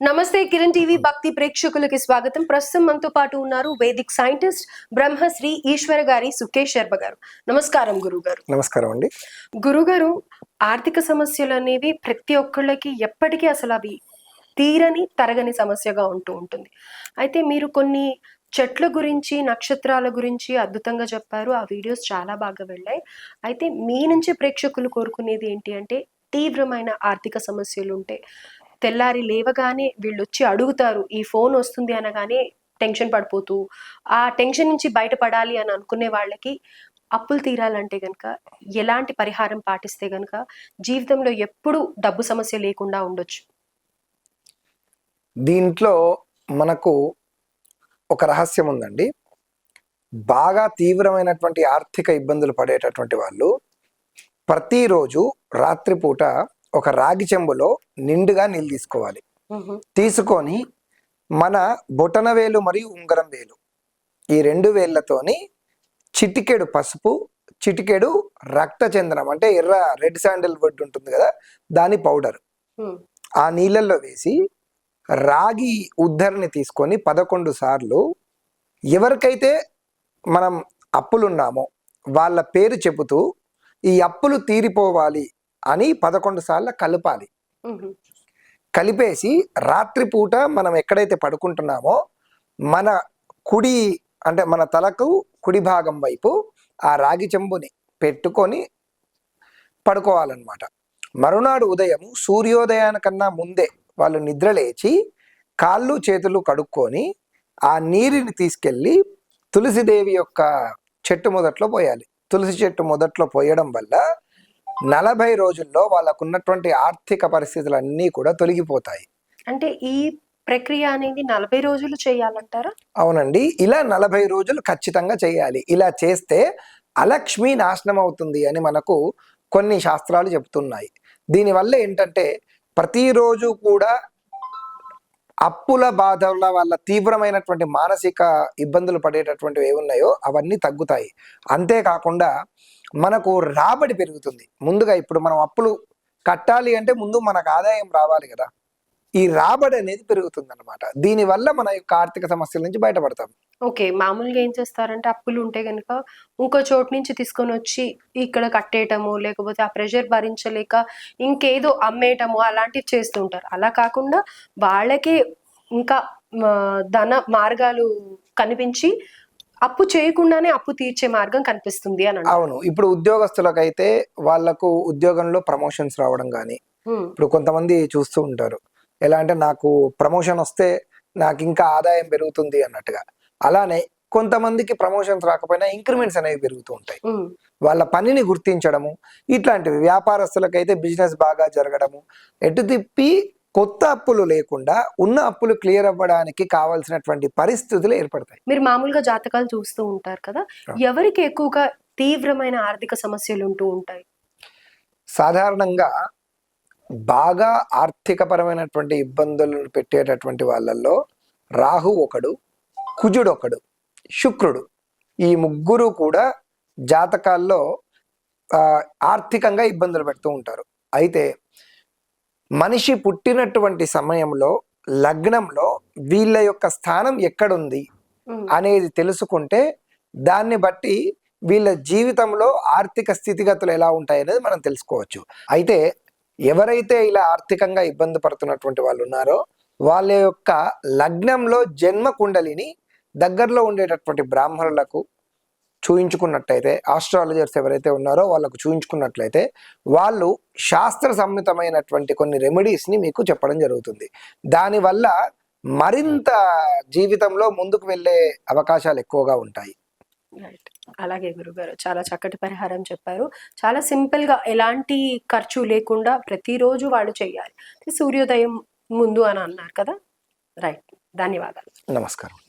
నమస్తే కిరణ్ టీవీ భక్తి ప్రేక్షకులకి స్వాగతం. ప్రస్తుతం మనతో పాటు ఉన్నారు వేదిక్ సైంటిస్ట్ బ్రహ్మశ్రీ ఈశ్వర గారి సుకేష్ శర్మ గారు. నమస్కారం గురువు గారు నమస్కారం అండి. గురుగారు ఆర్థిక సమస్యలు అనేవి ప్రతి ఒక్కళ్ళకి ఎప్పటికీ అసలు అవి తీరని తరగని సమస్యగా ఉంటూ ఉంటుంది. అయితే మీరు కొన్ని చెట్ల గురించి నక్షత్రాల గురించి అద్భుతంగా చెప్పారు. ఆ వీడియోస్ చాలా బాగా వెళ్ళాయి. అయితే మీ నుంచి ప్రేక్షకులు కోరుకునేది ఏంటి అంటే తీవ్రమైన ఆర్థిక సమస్యలు ఉంటే తెల్లారి లేవగానే వీళ్ళు వచ్చి అడుగుతారు ఈ ఫోన్ వస్తుంది అనగానే టెన్షన్ పడిపోతూ ఆ టెన్షన్ నుంచి బయటపడాలి అని అనుకునే వాళ్ళకి అప్పులు తీరాలంటే కనుక ఎలాంటి పరిహారం పాటిస్తే కనుక జీవితంలో ఎప్పుడు డబ్బు సమస్య లేకుండా ఉండొచ్చు. దీంట్లో మనకు ఒక రహస్యం ఉందండి. బాగా తీవ్రమైనటువంటి ఆర్థిక ఇబ్బందులు పడేటటువంటి వాళ్ళు ప్రతిరోజు రాత్రిపూట ఒక రాగి చెంబులో నిండుగా నీళ్ళు తీసుకోవాలి. తీసుకొని మన బొటన వేలు మరియు ఉంగరం వేలు. ఈ రెండు వేళ్ళతోని చిటికెడు పసుపు చిటికెడు రక్త చందనం అంటే ఎర్ర రెడ్ శాండల్ వుడ్ ఉంటుంది కదా దాని పౌడర్. ఆ నీళ్ళల్లో వేసి రాగి ఉద్ధరిని తీసుకొని పదకొండు సార్లు ఎవరికైతే మనం అప్పులున్నామో వాళ్ళ పేరు చెబుతూ ఈ అప్పులు తీరిపోవాలి అని పదకొండు సార్లు కలపాలి. కలిపేసి రాత్రిపూట మనం ఎక్కడైతే పడుకుంటున్నామో మన కుడి అంటే మన తలకు కుడి భాగం వైపు ఆ రాగి చెంబుని పెట్టుకొని పడుకోవాలన్నమాట. మరునాడు ఉదయం సూర్యోదయానికన్నా ముందే వాళ్ళు నిద్ర లేచి కాళ్ళు చేతులు కడుక్కొని ఆ నీరుని తీసుకెళ్ళి తులసిదేవి యొక్క చెట్టు మొదట్లో పోయాలి. తులసి చెట్టు మొదట్లో పోయడం వల్ల నలభై రోజుల్లో వాళ్ళకున్నటువంటి ఆర్థిక పరిస్థితులన్నీ కూడా తొలగిపోతాయి. అంటే ఈ ప్రక్రియ అనేది నలభై రోజులు చేయాలంటారా? అవునండి. ఇలా నలభై రోజులు ఖచ్చితంగా చేయాలి. ఇలా చేస్తే అలక్ష్మి నాశనం అవుతుంది అని మనకు కొన్ని శాస్త్రాలు చెప్తున్నాయి. దీనివల్ల ఏంటంటే ప్రతిరోజు కూడా అప్పుల బాధల వల్ల తీవ్రమైనటువంటి మానసిక ఇబ్బందులు పడేటటువంటివి ఏమున్నాయో అవన్నీ తగ్గుతాయి. అంతేకాకుండా మనకు రాబడి పెరుగుతుంది. ముందుగా ఇప్పుడు మనం అప్పులు కట్టాలి అంటే ముందు మనకు ఆదాయం రావాలి కదా. ఈ రాబడి అనేది పెరుగుతుంది అనమాట దీనివల్ల మన యొక్క ఆర్థిక సమస్యల నుంచి బయటపడతాం. ఓకే మామూలుగా ఏం చేస్తారంటే అప్పులు ఉంటే గనుక ఇంకో చోటు నుంచి తీసుకొని వచ్చి ఇక్కడ కట్టేయటము లేకపోతే ఆ ప్రెషర్ భరించలేక ఇంకేదో అమ్మేయటము అలాంటివి చేస్తూ ఉంటారు. అలా కాకుండా వాళ్ళకే ఇంకా ధన మార్గాలు కనిపించి అప్పు చేయకుండానే అప్పు తీర్చే మార్గం కనిపిస్తుంది అని. అవును. ఇప్పుడు ఉద్యోగస్తులకైతే వాళ్ళకు ఉద్యోగంలో ప్రమోషన్స్ రావడం కానీ. ఇప్పుడు కొంతమంది చూస్తూ ఉంటారు. ఎలా అంటే నాకు ప్రమోషన్ వస్తే నాకు ఇంకా ఆదాయం పెరుగుతుంది అన్నట్టుగా అలానే కొంతమందికి ప్రమోషన్స్ రాకపోయినా ఇంక్రిమెంట్స్ అనేవి పెరుగుతూ ఉంటాయి. వాళ్ళ పనిని గుర్తించడము ఇట్లాంటివి వ్యాపారస్తులకైతే బిజినెస్ బాగా జరగడము ఎటు తిప్పి కొత్త అప్పులు లేకుండా ఉన్న అప్పులు క్లియర్ అవ్వడానికి కావాల్సినటువంటి పరిస్థితులు ఏర్పడతాయి మీరు మామూలుగా జాతకాలు చూస్తూ ఉంటారు కదా. ఎవరికి ఎక్కువగా తీవ్రమైన ఆర్థిక సమస్యలు ఉంటూ ఉంటాయి సాధారణంగా బాగా ఆర్థికపరమైనటువంటి ఇబ్బందులను పెట్టేటటువంటి వాళ్ళల్లో రాహు ఒకడు కుజుడు ఒకడు శుక్రుడు. ఈ ముగ్గురు కూడా జాతకాల్లో ఆర్థికంగా ఇబ్బందులు పెడుతూ ఉంటారు. అయితే మనిషి పుట్టినటువంటి సమయంలో లగ్నంలో వీళ్ళ యొక్క స్థానం ఎక్కడుంది. అనేది తెలుసుకుంటే దాన్ని బట్టి వీళ్ళ జీవితంలో ఆర్థిక స్థితిగతులు ఎలా ఉంటాయి అనేది మనం తెలుసుకోవచ్చు. అయితే ఎవరైతే ఇలా ఆర్థికంగా ఇబ్బంది పడుతున్నటువంటి వాళ్ళు ఉన్నారో వాళ్ళ యొక్క లగ్నంలో జన్మ కుండలిని దగ్గరలో ఉండేటటువంటి బ్రాహ్మణులకు చూయించుకున్నట్లయితే ఆస్ట్రాలజర్స్ ఎవరైతే ఉన్నారో వాళ్ళకు చూయించుకున్నట్లయితే వాళ్ళు శాస్త్ర సమ్మితమైనటువంటి కొన్ని రెమెడీస్ని మీకు చెప్పడం జరుగుతుంది. దానివల్ల మరింత జీవితంలో ముందుకు వెళ్ళే అవకాశాలు ఎక్కువగా ఉంటాయి. రైట్ అలాగే గురుగారు చాలా చక్కటి పరిహారం చెప్పారు. చాలా సింపుల్గా ఎలాంటి ఖర్చు లేకుండా ప్రతిరోజు వాళ్ళు చేయాలి. సూర్యోదయం ముందు అని అన్నారు కదా? రైట్. ధన్యవాదాలు. నమస్కారం.